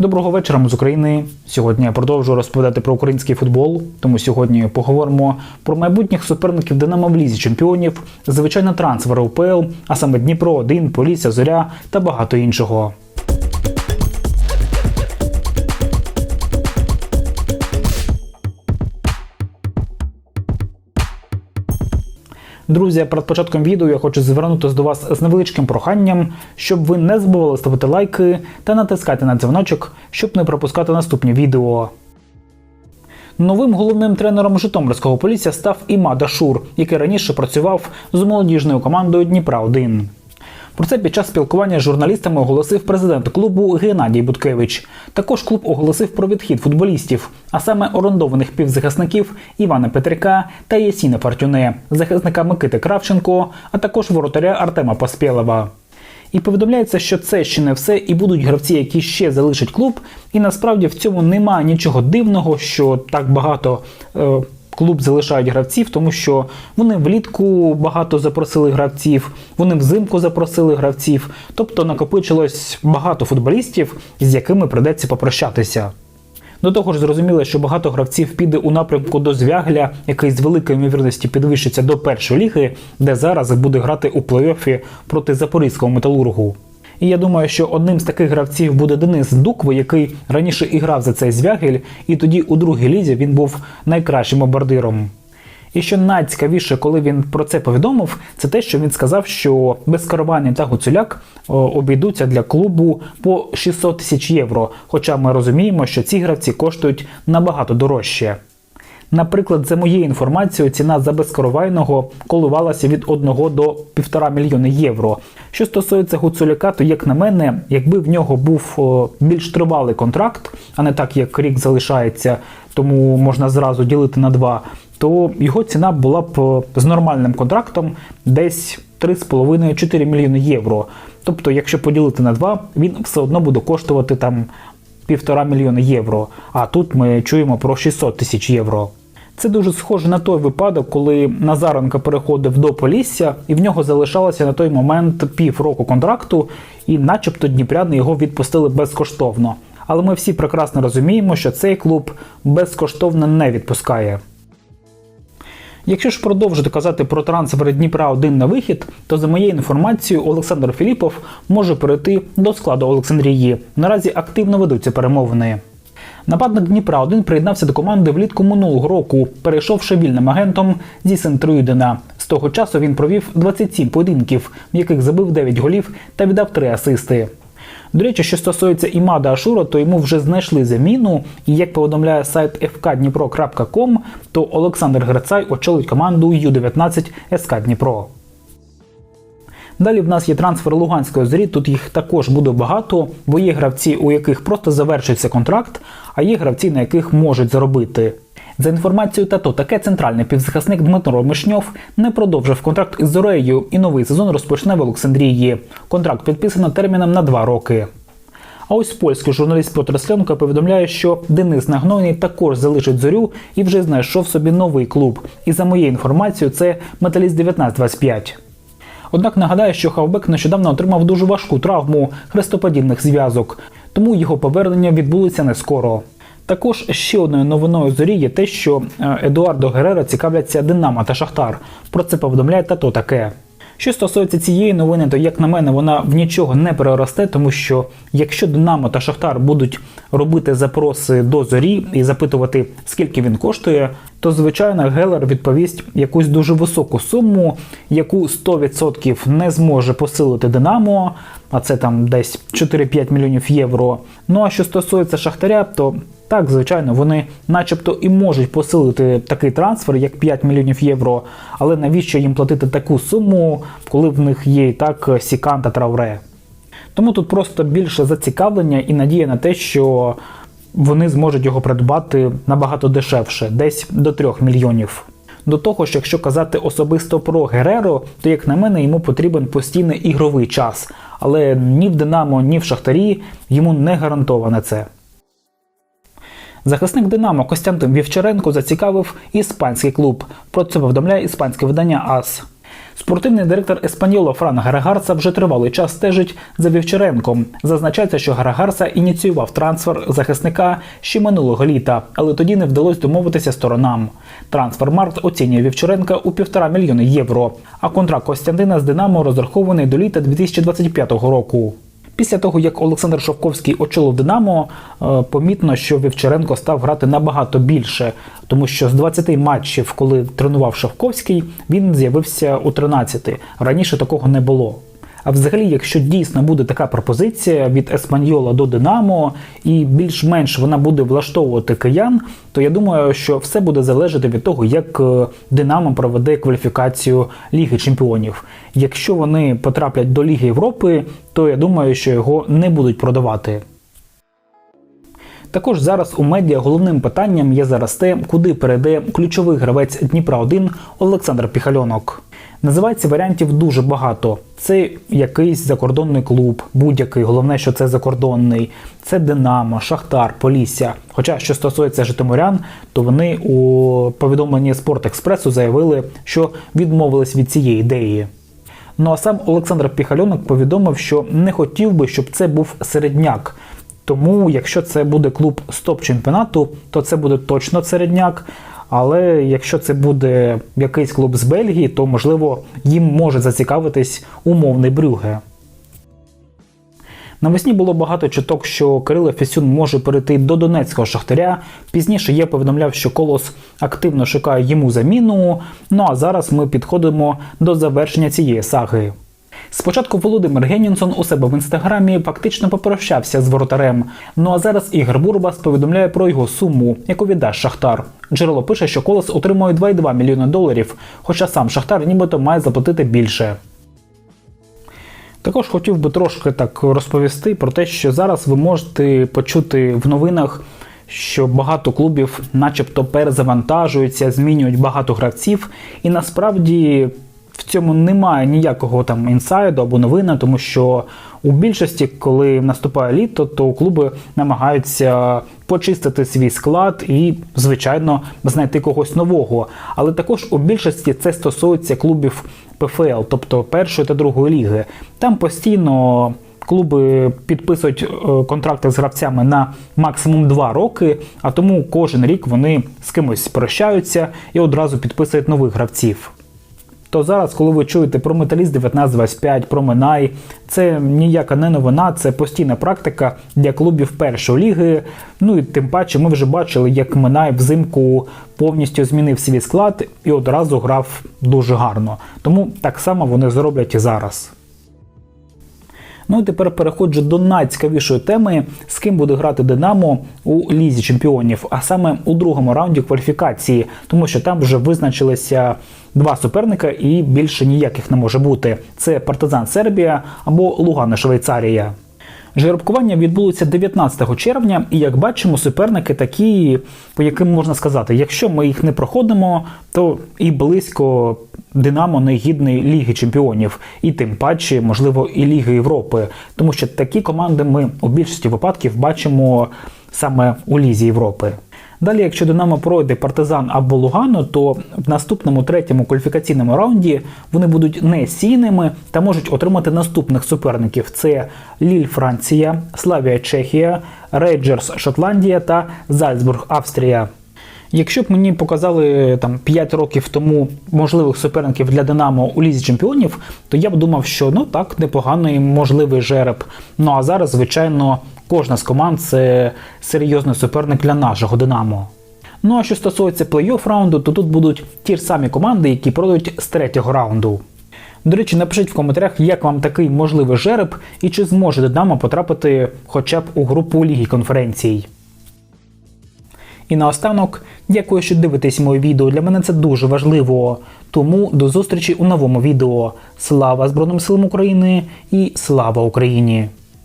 Доброго вечора ми з України. Сьогодні я продовжую розповідати про український футбол. Тому сьогодні поговоримо про майбутніх суперників Динамо в лізі чемпіонів, звичайно, трансфери УПЛ, а саме Дніпро 1 Полісся, Зоря та багато іншого. Друзі, перед початком відео я хочу звернутися до вас з невеличким проханням, щоб ви не забували ставити лайки та натискати на дзвіночок, щоб не пропускати наступні відео. Новим головним тренером Житомирського поліція став Імада Шур, який раніше працював з молодіжною командою Дніпра 1 Про це під час спілкування з журналістами оголосив президент клубу Геннадій Буткевич. Також клуб оголосив про відхід футболістів, а саме орендованих півзахисників Івана Петряка та Єсіна Фартюне, захисника Микити Кравченко, а також воротаря Артема Поспєлова. І повідомляється, що це ще не все, і будуть гравці, які ще залишать клуб. І насправді в цьому немає нічого дивного, що так багато е, клуб залишають гравців, тому що вони влітку багато запросили гравців, вони взимку запросили гравців. Тобто накопичилось багато футболістів, з якими придеться попрощатися. До того ж, зрозуміло, що багато гравців піде у напрямку до Звягля, який з великою ймовірністю підвищиться до першої ліги, де зараз буде грати у плей-офі проти запорізького металургу. І я думаю, що одним з таких гравців буде Денис Дукво, який раніше і грав за цей звягель, і тоді у другій лізі він був найкращим бомбардиром. І що найцікавіше, коли він про це повідомив, це те, що він сказав, що безкарвані та Гуцуляк обійдуться для клубу по 600 тисяч євро. Хоча ми розуміємо, що ці гравці коштують набагато дорожче. Наприклад, за моєю інформацією, ціна за безкоровайного коливалася від 1 до 1,5 мільйони євро. Що стосується Гуцуляка, то як на мене, якби в нього був більш тривалий контракт, а не так як рік залишається, тому можна зразу ділити на два, то його ціна була б з нормальним контрактом десь 3,5-4 мільйони євро. Тобто, якщо поділити на два, він все одно буде коштувати там півтора мільйона євро. А тут ми чуємо про 600 тисяч євро. Це дуже схоже на той випадок, коли Назаренко переходив до Полісся, і в нього залишалося на той момент півроку контракту, і, начебто, дніпряни його відпустили безкоштовно. Але ми всі прекрасно розуміємо, що цей клуб безкоштовно не відпускає. Якщо ж продовжити казати про трансфери Дніпра 1 на вихід, то за моєю інформацією, Олександр Філіпов може перейти до складу Олександрії. Наразі активно ведуться перемовини. Нападник Дніпра 1 приєднався до команди влітку минулого року, перейшовши вільним агентом зі Сентруїдена. З того часу він провів 27 поєдинків, в яких забив 9 голів та віддав 3 асисти. До речі, що стосується Імада Ашура, то йому вже знайшли заміну, і як повідомляє сайт fkdnipro.com, то Олександр Грицай очолить команду Ю-19 СК Дніпро. Далі в нас є трансфер Луганської зорі. Тут їх також буде багато, бо є гравці, у яких просто завершується контракт, а є гравці, на яких можуть заробити. За інформацією ТАТО, таке центральний півзахисник Дмитро Мишньов не продовжив контракт із Зореєю і новий сезон розпочне в Олександрії. Контракт підписано терміном на два роки. А ось польський журналіст Петр Сленко повідомляє, що Денис Нагнойний також залишить зорю і вже знайшов собі новий клуб. І за моєю інформацією, це Металіст 1925. Однак нагадаю, що Хавбек нещодавно отримав дуже важку травму хрестоподібних зв'язок, тому його повернення відбулося не скоро. Також ще одною новиною зорі є те, що е, Едуардо Герера цікавляться Динамо та Шахтар. Про це повідомляє тато таке. Що стосується цієї новини, то як на мене, вона в нічого не переросте, тому що якщо Динамо та Шахтар будуть робити запроси до зорі і запитувати, скільки він коштує, то звичайно Гелер відповість якусь дуже високу суму, яку 100% не зможе посилити Динамо, а це там десь 4-5 мільйонів євро. Ну а що стосується Шахтаря, то так, звичайно, вони начебто і можуть посилити такий трансфер, як 5 мільйонів євро, але навіщо їм платити таку суму, коли в них є і так Сікан та Трауре? Тому тут просто більше зацікавлення і надія на те, що вони зможуть його придбати набагато дешевше, десь до 3 мільйонів. До того ж, якщо казати особисто про Гереро, то як на мене йому потрібен постійний ігровий час, але ні в Динамо, ні в Шахтарі йому не гарантоване це. Захисник Динамо Костянтин Вівчаренко зацікавив іспанський клуб. Про це повідомляє іспанське видання АС. Спортивний директор Еспаньоло Фран Гарагарса вже тривалий час стежить за Вівчаренком. Зазначається, що Гарагарса ініціював трансфер захисника ще минулого літа, але тоді не вдалося домовитися сторонам. Трансфермарт оцінює Вівчаренка у півтора мільйони євро. А контракт Костянтина з Динамо розрахований до літа 2025 року. Після того, як Олександр Шовковський очолив Динамо, е, помітно, що Вівчаренко став грати набагато більше, тому що з 20 матчів, коли тренував Шовковський, він з'явився у 13. Раніше такого не було. А взагалі, якщо дійсно буде така пропозиція від Еспаньола до Динамо, і більш-менш вона буде влаштовувати киян, то я думаю, що все буде залежати від того, як е, Динамо проведе кваліфікацію Ліги Чемпіонів. Якщо вони потраплять до Ліги Європи, то я думаю, що його не будуть продавати. Також зараз у медіа головним питанням є зараз те, куди перейде ключовий гравець Дніпра 1 Олександр Піхальонок. Називається варіантів дуже багато. Це якийсь закордонний клуб, будь-який, головне, що це закордонний, це Динамо, Шахтар, Полісся. Хоча, що стосується Житомирян, то вони у повідомленні Спорт-Експресу заявили, що відмовились від цієї ідеї. Ну а сам Олександр Піхальонок повідомив, що не хотів би, щоб це був середняк. Тому, якщо це буде клуб з топ-чемпіонату, то це буде точно середняк. Але якщо це буде якийсь клуб з Бельгії, то можливо їм може зацікавитись умовний Брюге. Навесні було багато чуток, що Кирило Фісюн може перейти до Донецького шахтаря. Пізніше я повідомляв, що колос активно шукає йому заміну. Ну а зараз ми підходимо до завершення цієї саги. Спочатку Володимир Генінсон у себе в інстаграмі фактично попрощався з воротарем. Ну а зараз Ігор Бурбас повідомляє про його суму, яку віддасть Шахтар. Джерело пише, що колос отримує 2,2 мільйони доларів, хоча сам Шахтар нібито має заплатити більше. Також хотів би трошки так розповісти про те, що зараз ви можете почути в новинах, що багато клубів, начебто, перезавантажуються, змінюють багато гравців, і насправді в цьому немає ніякого там інсайду або новини, тому що у більшості, коли наступає літо, то клуби намагаються почистити свій склад і, звичайно, знайти когось нового. Але також у більшості це стосується клубів ПФЛ, тобто першої та другої ліги. Там постійно. Клуби підписують е, контракти з гравцями на максимум 2 роки, а тому кожен рік вони з кимось прощаються і одразу підписують нових гравців. То зараз, коли ви чуєте про Металіст 1925, про Минай, це ніяка не новина, це постійна практика для клубів першої ліги. Ну і тим паче ми вже бачили, як Минай взимку повністю змінив свій склад і одразу грав дуже гарно. Тому так само вони зроблять і зараз. Ну і тепер переходжу до найцікавішої теми, з ким буде грати Динамо у лізі чемпіонів, а саме у другому раунді кваліфікації, тому що там вже визначилися два суперника і більше ніяких не може бути. Це Партизан Сербія або Лугана Швейцарія. Жеребкування відбулося 19 червня, і як бачимо, суперники такі, по яким можна сказати, якщо ми їх не проходимо, то і близько Динамо не гідний Ліги Чемпіонів, і тим паче, можливо, і Ліги Європи, тому що такі команди ми у більшості випадків бачимо саме у Лізі Європи. Далі, якщо Динамо пройде партизан або Лугано, то в наступному третьому кваліфікаційному раунді вони будуть не сійними та можуть отримати наступних суперників: це Ліль Франція, Славія Чехія, Рейджерс Шотландія та Зальцбург Австрія. Якщо б мені показали там 5 років тому можливих суперників для Динамо у лізі чемпіонів, то я б думав, що ну так непоганий можливий жереб. Ну а зараз, звичайно, кожна з команд це серйозний суперник для нашого Динамо. Ну а що стосується плей-офф раунду, то тут будуть ті ж самі команди, які пройдуть з третього раунду. До речі, напишіть в коментарях, як вам такий можливий жереб і чи зможе Динамо потрапити хоча б у групу Ліги конференцій. І наостанок, дякую, що дивитесь моє відео. Для мене це дуже важливо. Тому до зустрічі у новому відео. Слава Збройним силам України і слава Україні!